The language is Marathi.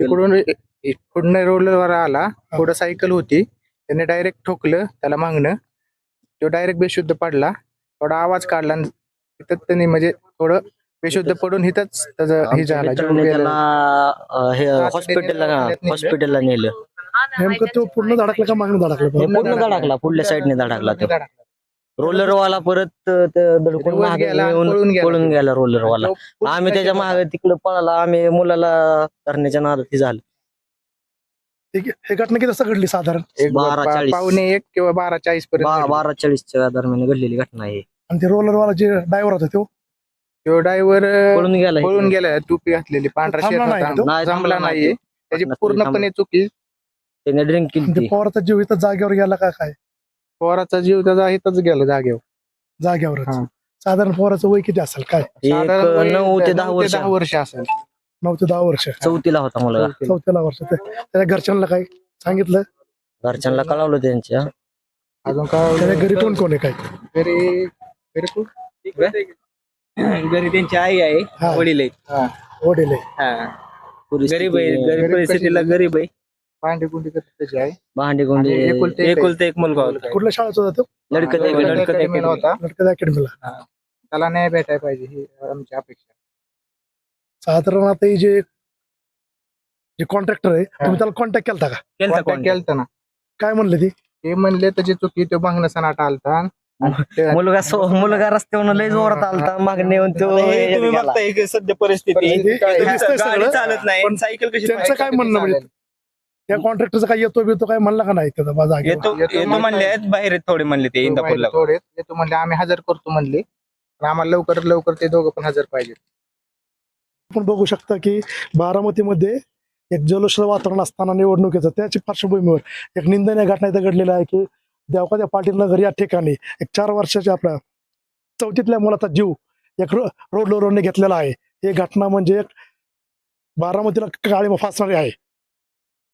तिकडून पुढनं रोलवर आला. पुढं सायकल होती. त्याने डायरेक्ट ठोकलं त्याला मागणं. तो डायरेक्ट बेशुद्ध पडला. थोडा आवाज काढला तिथं त्यांनी म्हणजे थोडं बेशुद्ध पडून हिथंच त्याचं हे झाला जीव गेला. त्याला हे हॉस्पिटलला नेलं. हॉस्पिटलला नेलं. नेमकं तो पूर्ण धडकला का मागणं धडकलं? पूर्ण धडकला. पुढल्या साईडने धडकला तो. धडकला. रोलरवाला परत अं, ते धडकून मागे गेला, येऊन पळून गेला. पळून गेला रोलरवाला तो पूर्ण आम्ही त्याच्यामागे तिकडे पळाला आम्ही मुलाला करण्याच्या नादात हे झालं. हे हे घटना किती वाजता घडली साधारण? एक बारा पा- चाळीस. पावणे एक किंवा बारा चाळीस बा- पर्यंत बारा चाळीसच्या दरम्यान घडलेली घटना आहे आणि ते रोलरवाला जे ड्रायव्हर होता तो? तो ड्रायव्हर पळून गेला. पळून गेला. टोपी घातलेली. पांढरा थांबला शर्ट नाही तो? नाही, जमला थांबला नाहीये. नाही. त्याची थांबला. पूर्णपणे चुकी. त्याने ड्रिंक आणि ते केली पोराचा जीव इथं जागेवर गेला का काय? पोराचा जीव त्याचा इथंच गेला जागेवर. जागेवरच. हा. साधारण पोराचं वय किती असेल? काय? एक साधारण वय नऊ ते दहा वर्ष. दहा वर्ष असेल. नऊ ते दहा वर्ष. चौथीला होता मुलगा. चौथ्याला वर्ष. ते- त्याच्या घरच्यांना काय सांगितलं? घरच्यांना कळवलं त्यांच्या अजून काय घरी कोण कोण आहे काय? घरी घरी कोण? घरी त्यांची आई आहे. हा. वडील आहेत. हा. वडील आहे. हा. गरीब आहे. गरीब परिस्थितीला? गरीब आहे. भांडी करत त्याची आहे. भांडी गुंडी आणि एकुलते एक आहे. एकुलता एक मुलगा होता. कुठल्या शाळेत होता तो? लडकत आहे, लडकत लडकत academy ला होता. लटकत अकॅडमीला. त्याला न्याय भेटायला पाहिजे ही आमची अपेक्षा. साधारण आता हे जे जे कॉन्ट्रॅक्टर आहे तुम्ही त्याला कॉन्टॅक्ट केलता का? केलता Contact contact. केलता ना. काय म्हणले ती? ते म्हणले त्याची चुकी तो भांगणं सणाटा आलता. आणि ते- मुलगा सो- मुलगा रस्त्यावरून लय जोरात आलता. मागणे येऊन तो हे तुम्ही गेला. बघताय की सध्या परिस्थिती. परिस्थिती काय आहे? हे दिसतंय गाडी सगळं. चालत नाही. पण सायकल कशी त्यांचं काय म्हणणं म्हणजे त्या कॉन्ट्रॅक्टरचा काय येतो बितो काय म्हणला का नाही त्याचा बा जागेवर येतो येतो येतो म्हणताय. म्हणले. आहेत बाहेर आहेत थोडे म्हणले ते इंदापूरला. थोडे ते म्हणले आम्ही हजर करतो म्हणले. पण आम्हाला लवकरात लवकर ते दोघं पण हजर पाहिजे आपण बघू शकता की बारामतीमध्ये एक जल्लोष वातावरण असताना निवडणुकीचं त्याच्या पार्श्वभूमीवर एक निंदनीय घटना इथं घडलेली आहे की देवकाच्या पाटील नगर या ठिकाणी एक चार वर्षाच्या आपल्या चौथीतल्या मुलाचा जीव एक रो रोड लोरने घेतलेला आहे. ही घटना म्हणजे एक बारामतीला काळी फासणारी आहे.